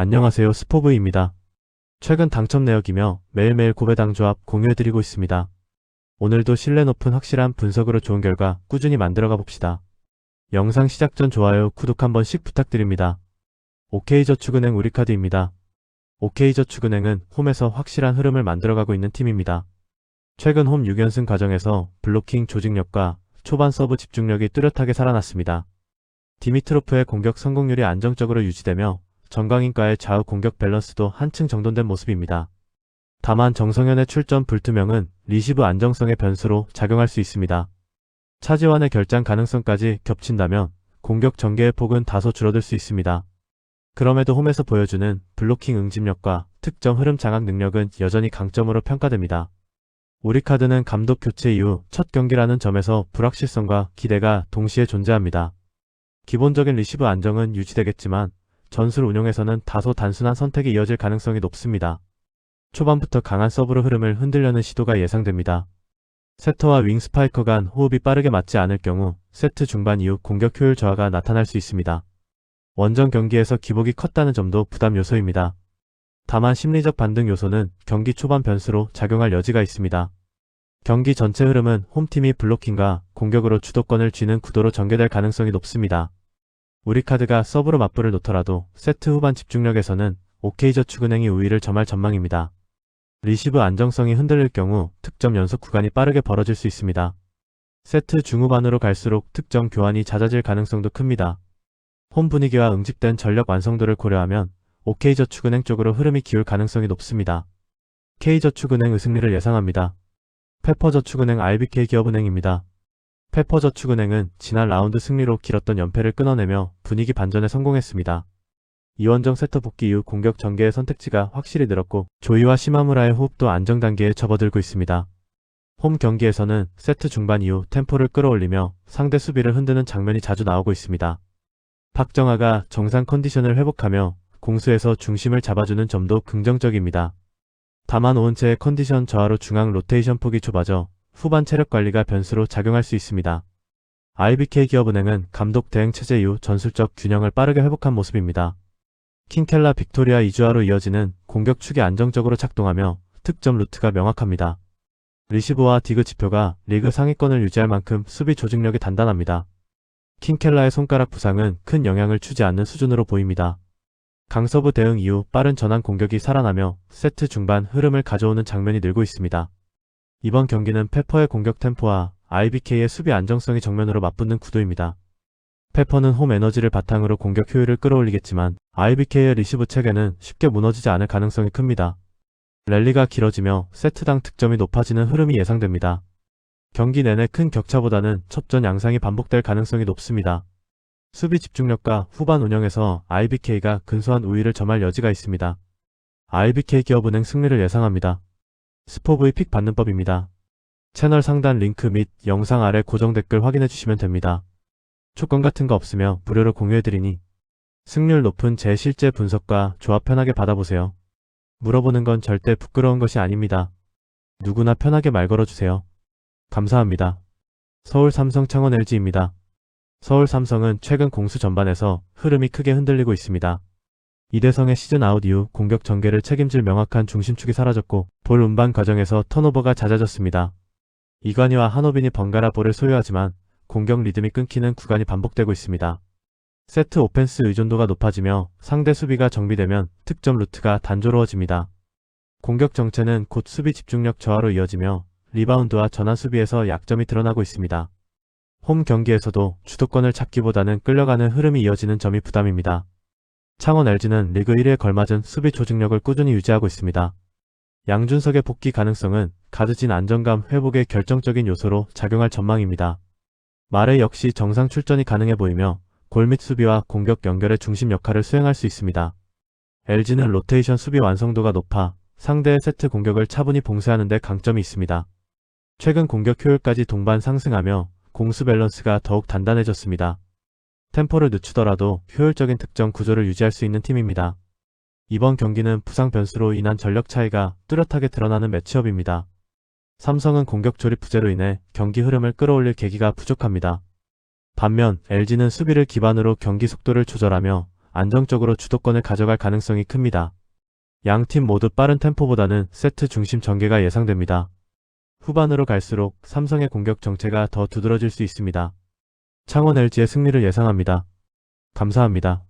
안녕하세요 스포브입니다. 최근 당첨 내역이며 매일매일 고배당 조합 공유해드리고 있습니다. 오늘도 신뢰 높은 확실한 분석으로 좋은 결과 꾸준히 만들어가 봅시다. 영상 시작 전 좋아요, 구독 한 번씩 부탁드립니다. OK저축은행 우리카드입니다. OK저축은행은 홈에서 확실한 흐름을 만들어가고 있는 팀입니다. 최근 홈 6연승 과정에서 블로킹 조직력과 초반 서브 집중력이 뚜렷하게 살아났습니다. 디미트로프의 공격 성공률이 안정적으로 유지되며 정강인과의 좌우 공격 밸런스도 한층 정돈된 모습입니다. 다만 정성현의 출전 불투명은 리시브 안정성의 변수로 작용할 수 있습니다. 차지완의 결장 가능성까지 겹친다면 공격 전개의 폭은 다소 줄어들 수 있습니다. 그럼에도 홈에서 보여주는 블로킹 응집력과 특정 흐름 장악 능력은 여전히 강점으로 평가됩니다. 우리 카드는 감독 교체 이후 첫 경기라는 점에서 불확실성과 기대가 동시에 존재합니다. 기본적인 리시브 안정은 유지되겠지만 전술 운용에서는 다소 단순한 선택이 이어질 가능성이 높습니다. 초반부터 강한 서브로 흐름을 흔들려는 시도가 예상됩니다. 세터와 윙 스파이커 간 호흡이 빠르게 맞지 않을 경우 세트 중반 이후 공격 효율 저하가 나타날 수 있습니다. 원정 경기에서 기복이 컸다는 점도 부담 요소입니다. 다만 심리적 반등 요소는 경기 초반 변수로 작용할 여지가 있습니다. 경기 전체 흐름은 홈팀이 블로킹과 공격으로 주도권을 쥐는 구도로 전개될 가능성이 높습니다. 우리 카드가 서브로 맞불을 놓더라도 세트 후반 집중력에서는 OK저축은행이 우위를 점할 전망입니다. 리시브 안정성이 흔들릴 경우 득점 연속 구간이 빠르게 벌어질 수 있습니다. 세트 중후반으로 갈수록 득점 교환이 잦아질 가능성도 큽니다. 홈 분위기와 응집된 전력 완성도를 고려하면 OK저축은행 쪽으로 흐름이 기울 가능성이 높습니다. K저축은행 의 승리를 예상합니다. 페퍼저축은행 IBK 기업은행입니다. 페퍼저축은행은 지난 라운드 승리로 길었던 연패를 끊어내며 분위기 반전에 성공했습니다. 이원정 세터 복귀 이후 공격 전개의 선택지가 확실히 늘었고 조이와 시마무라의 호흡도 안정 단계에 접어들고 있습니다. 홈 경기에서는 세트 중반 이후 템포를 끌어올리며 상대 수비를 흔드는 장면이 자주 나오고 있습니다. 박정아가 정상 컨디션을 회복하며 공수에서 중심을 잡아주는 점도 긍정적입니다. 다만 오은체의 컨디션 저하로 중앙 로테이션 폭이 좁아져 후반 체력 관리가 변수로 작용할 수 있습니다. IBK 기업은행은 감독 대행 체제 이후 전술적 균형을 빠르게 회복한 모습입니다. 킹켈라 빅토리아 이주아로 이어지는 공격 축이 안정적으로 작동하며 득점 루트가 명확합니다. 리시브와 디그 지표가 리그 상위권을 유지할 만큼 수비 조직력이 단단합니다. 킹켈라의 손가락 부상은 큰 영향을 주지 않는 수준으로 보입니다. 강서부 대응 이후 빠른 전환 공격이 살아나며 세트 중반 흐름을 가져오는 장면이 늘고 있습니다. 이번 경기는 페퍼의 공격 템포와 IBK의 수비 안정성이 정면으로 맞붙는 구도입니다. 페퍼는 홈 에너지를 바탕으로 공격 효율을 끌어올리겠지만 IBK의 리시브 체계는 쉽게 무너지지 않을 가능성이 큽니다. 랠리가 길어지며 세트당 득점이 높아지는 흐름이 예상됩니다. 경기 내내 큰 격차보다는 첫전 양상이 반복될 가능성이 높습니다. 수비 집중력과 후반 운영에서 IBK가 근소한 우위를 점할 여지가 있습니다. IBK 기업은행 승리를 예상합니다. 스포브의 픽 받는 법입니다. 채널 상단 링크 및 영상 아래 고정 댓글 확인해 주시면 됩니다. 조건 같은 거 없으며 무료로 공유해 드리니 승률 높은 제 실제 분석과 조합 편하게 받아보세요. 물어보는 건 절대 부끄러운 것이 아닙니다. 누구나 편하게 말 걸어주세요. 감사합니다. 서울 삼성 창원 LG입니다. 서울 삼성은 최근 공수 전반에서 흐름이 크게 흔들리고 있습니다. 이대성의 시즌 아웃 이후 공격 전개를 책임질 명확한 중심축이 사라졌고 볼 운반 과정에서 턴오버가 잦아졌습니다. 이관희와 한호빈이 번갈아 볼을 소유하지만 공격 리듬이 끊기는 구간이 반복되고 있습니다. 세트 오펜스 의존도가 높아지며 상대 수비가 정비되면 득점 루트가 단조로워집니다. 공격 정체는 곧 수비 집중력 저하로 이어지며 리바운드와 전환 수비에서 약점이 드러나고 있습니다. 홈 경기에서도 주도권을 찾기보다는 끌려가는 흐름이 이어지는 점이 부담입니다. 창원 LG는 리그 1위에 걸맞은 수비 조직력을 꾸준히 유지하고 있습니다. 양준석의 복귀 가능성은 가드진 안정감 회복의 결정적인 요소로 작용할 전망입니다. 마레 역시 정상 출전이 가능해 보이며 골밑 수비와 공격 연결의 중심 역할을 수행할 수 있습니다. LG는 로테이션 수비 완성도가 높아 상대의 세트 공격을 차분히 봉쇄하는 데 강점이 있습니다. 최근 공격 효율까지 동반 상승하며 공수 밸런스가 더욱 단단해졌습니다. 템포를 늦추더라도 효율적인 득점 구조를 유지할 수 있는 팀입니다. 이번 경기는 부상 변수로 인한 전력 차이가 뚜렷하게 드러나는 매치업입니다. 삼성은 공격 조립 부재로 인해 경기 흐름을 끌어올릴 계기가 부족합니다. 반면 LG는 수비를 기반으로 경기 속도를 조절하며 안정적으로 주도권을 가져갈 가능성이 큽니다. 양 팀 모두 빠른 템포보다는 세트 중심 전개가 예상됩니다. 후반으로 갈수록 삼성의 공격 정체가 더 두드러질 수 있습니다. 창원 LG의 승리를 예상합니다. 감사합니다.